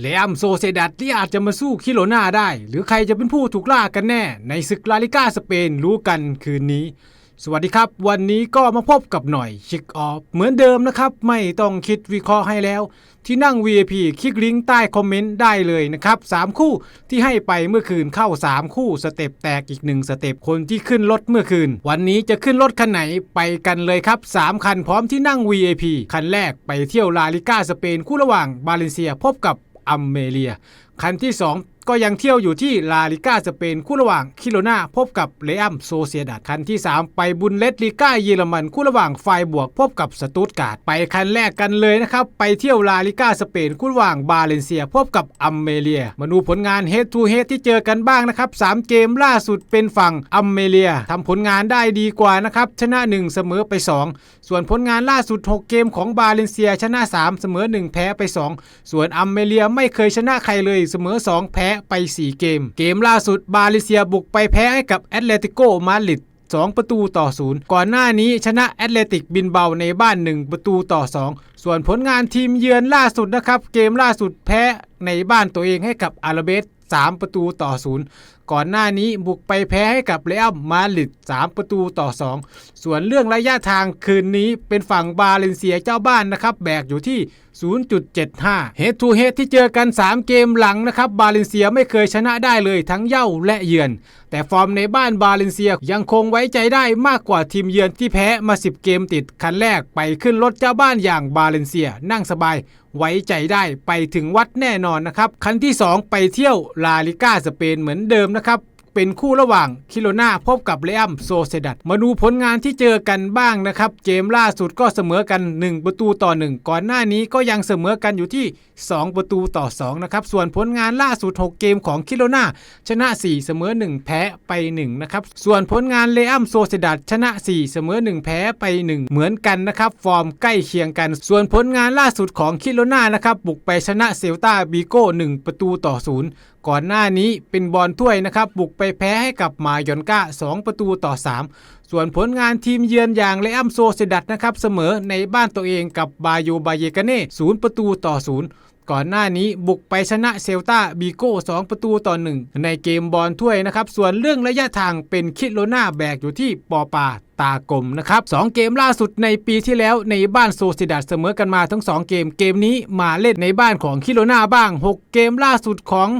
เลอัมโซเซดัดที่อาจจะมาสู้คิโลนาได้ หรือใครจะเป็นผู้ถูกล่ากันแน่ ในศึกลาลิก้าสเปนรู้กันคืนนี้ สวัสดีครับ วันนี้ก็มาพบกับหน่อยชิกออฟเหมือนเดิมนะครับ ไม่ต้องคิดวิเคราะห์ให้แล้ว ที่นั่ง VIP คลิกลิงก์ใต้คอมเมนต์ได้เลยนะครับ 3 คู่ที่ให้ไปเมื่อคืนเข้า 3 คู่สเต็ปแตกอีก 1 สเต็ปคนที่ขึ้นรถเมื่อคืน วันนี้จะขึ้นรถคันไหนไปกันเลยครับ 3 คันพร้อมที่นั่ง VIP คันแรกไปเที่ยวลาลิก้าสเปนคู่ระหว่างบาเลนเซียพบกับ อเมเรีย คันที่ 2 ก็ยังเที่ยวอยู่ที่ลาลิก้าสเปนคู่ระหว่างคิโลนาพบกับเลอัมโซเซียดัดคันที่ 3 ไปบุนเลสลิก้าเยอรมันคู่ระหว่างไฟบวกพบกับสตูตการ์ดไปคันแรกกันเลยนะครับ ไปเที่ยวลาลิก้าสเปนคู่ระหว่างบาเลนเซีย พบกับอัมเมเลีย มาดูผลงานเฮดทูเฮดที่เจอกันบ้างนะครับ 3 เกมล่าสุดเป็นฝั่งอัมเมเลียทำผลงานได้ดีกว่านะครับชนะ 1 เสมอไป 2 ส่วนผลงานล่าสุด 6 เกมของบาเลนเซียชนะ 3 เสมอ 1 แพ้ไป 2 ส่วนอัมเมเลียไม่เคยชนะใครเลยเสมอ 2 แพ้ไป 4 เกม เกมล่าสุดบาเลเซียบุกไปแพ้ให้กับแอตเลติโกมาดริด2 ประตูต่อ 0 ก่อนหน้านี้ชนะแอตเลติกบินเบาในบ้าน 1 ประตูต่อ 2 ส่วนผลงานทีมเยือนล่าสุดนะครับ เกมล่าสุดแพ้ในบ้านตัวเองให้กับอาราเบส3ประตูต่อ 0 ก่อนหน้านี้บุกไปแพ้ให้กับเรอัลมาดริด3 ประตูต่อ 2 ส่วนเรื่องระยะทางคืนนี้เป็นฝั่งบาเลนเซียเจ้าบ้านนะครับ แบกอยู่ที่ 0.75 เฮดทูเฮดที่เจอกัน 3 เกมหลังนะครับ บาเลนเซียไม่เคยชนะได้เลยทั้งเย่าและเยือน แต่ฟอร์มในบ้านบาเลนเซียยังคงไว้ใจได้มากกว่าทีมเยือนที่แพ้มา 10 เกมติดคันแรกไปขึ้นรถเจ้าบ้านอย่างบาเลนเซียนั่งสบายไว้ใจได้ไปถึงวัดแน่นอนนะครับคันที่ 2 ไปเที่ยวลาลิก้าสเปนเหมือนเดิมนะครับเป็นคู่ระหว่างคิโลนาพบกับเรอัมโซเซดัดมาดูผลงานที่เจอกันบ้างนะครับ เกมล่าสุดก็เสมอกัน 1 ประตูต่อ 1 ก่อนหน้านี้ก็ยังเสมอกันอยู่ที่ 2 ประตูต่อ2นะครับส่วนผลงานล่าสุด 6 เกมของคิโลนาชนะ 4 เสมอ 1 แพ้ไป1นะครับส่วนผลงานเรอัมโซเซดัดชนะ 4 เสมอ 1 แพ้ไป 1 เหมือนกันนะครับฟอร์มใกล้เคียงกัน ส่วนผลงานล่าสุดของคิโลนานะครับบุกไปชนะเซลตาบีโก้1ประตูต่อ0ก่อนหน้านี้เป็นบอลถ้วยนะครับบุกไปแพ้ให้กับมายอนกา2 ประตูต่อ 3 ส่วนผลงานทีมเยือนอย่างเลอัมโซเซดัดนะครับเสมอในบ้านตัวเองกับบาโยบาเยกาเน่0ประตูต่อ 0ก่อนหน้านี้บุกไปชนะเซลตาบีโก้ 2 ประตูต่อ 1 ในเกมบอลถ้วยนะครับ ส่วนเรื่องระยะทางเป็นคิโลนาแบกอยู่ที่ปอปาตากลมนะครับ2เกมล่าสุดในปีที่แล้วในบ้านโซซิดัดเสมอกันมาทั้ง 2 เกม เกมนี้มาเล่นในบ้านของคิโลนาบ้าง 6 เกมล่าสุดของ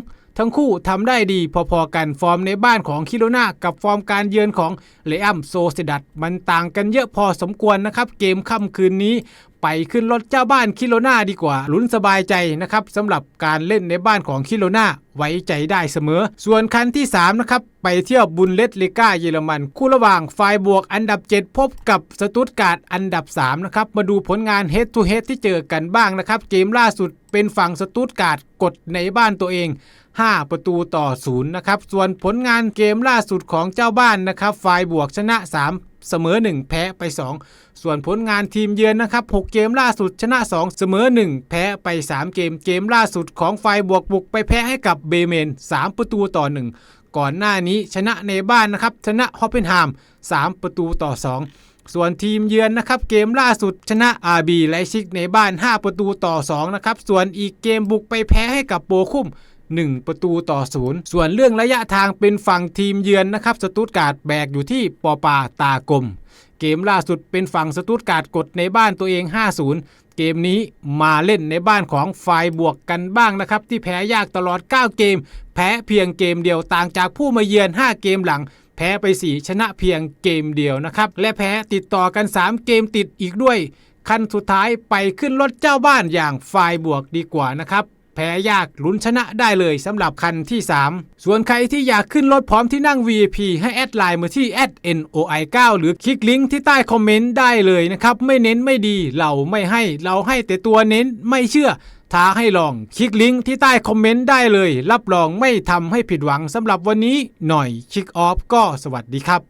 ทั้งคู่ทำได้ดีพอๆกันฟอร์มในบ้านของคิโลนากับฟอร์มการเยือนของเลอัมโซเซดัตมันต่างกันเยอะพอสมควรนะครับ เกมค่ำคืนนี้ไปขึ้นรถเจ้าบ้านคิโลนาดีกว่าลุ้นสบายใจนะครับสำหรับการเล่นในบ้านของคิโลนาไว้ใจได้เสมอ ส่วนคันที่ 3 นะครับ ไปเที่ยวบุนเลสเลกาเยอรมัน คู่ระหว่างไฟบวกอันดับ 7 พบกับสตุตการ์ดอันดับ 3 นะครับ มาดูผลงานเฮดทูเฮดที่เจอกันบ้างนะครับ เกมล่าสุดเป็นฝั่งสตุตการ์ดกดในบ้านตัวเอง 5 ประตูต่อ 0 นะครับ ส่วนผลงานเกมล่าสุดของเจ้าบ้านนะครับไฟบวกชนะ 3 เสมอ 1 แพ้ไป 2 ส่วนผลงานทีมเยือนนะครับ 6 เกมล่าสุดชนะ 2 เสมอ 1 แพ้ไป 3 เกม เกมล่าสุดของไฟบวกบุกไปแพ้ให้กับเบเมน 3 ประตูต่อ 1 ก่อนหน้านี้ชนะในบ้านนะครับ ชนะฮอปเปนฮาม 3 ประตูต่อ 2 ส่วนทีมเยือนนะครับเกมล่าสุดชนะอาบีไลซิกในบ้าน 5 ประตูต่อ 2 นะครับ ส่วนอีกเกมบุกไปแพ้ให้กับโบคุม 1 ประตูต่อ0ส่วนเรื่องระยะทางเป็นฝั่งทีมเยือนนะครับสตูตการ์ดแบกอยู่ที่ปอปาตากลม เกมล่าสุดเป็นฝั่งสตูตการ์ดกดในบ้านตัวเอง 5-0 เกมนี้มาเล่นในบ้านของฝ่ายบวกกันบ้างนะครับ ที่แพ้ยากตลอด 9 เกม แพ้เพียงเกมเดียวต่างจากผู้มาเยือน 5 เกมหลังแพ้ไป 4 ชนะเพียงเกมเดียวนะครับ และแพ้ติดต่อกัน 3 เกมติดอีกด้วยคันสุดท้ายไปขึ้นรถเจ้าบ้านอย่างฝ่ายบวกดีกว่านะครับ แพ้ยากลุ้นชนะได้เลยสำหรับคันที่ 3 ส่วนใครที่อยากขึ้นรถพร้อมที่นั่ง VIP ให้แอดไลน์มาที่ @noi9 หรือคลิกลิงก์ที่ใต้คอมเมนต์ได้เลยนะครับ ไม่เน้นไม่ดีเราไม่ให้เราให้แต่ตัวเน้นไม่เชื่อท้าให้ลอง คลิกลิงก์ที่ใต้คอมเมนต์ได้เลย รับรองไม่ทำให้ผิดหวังสำหรับวันนี้หน่อยคลิกออฟก็สวัสดีครับ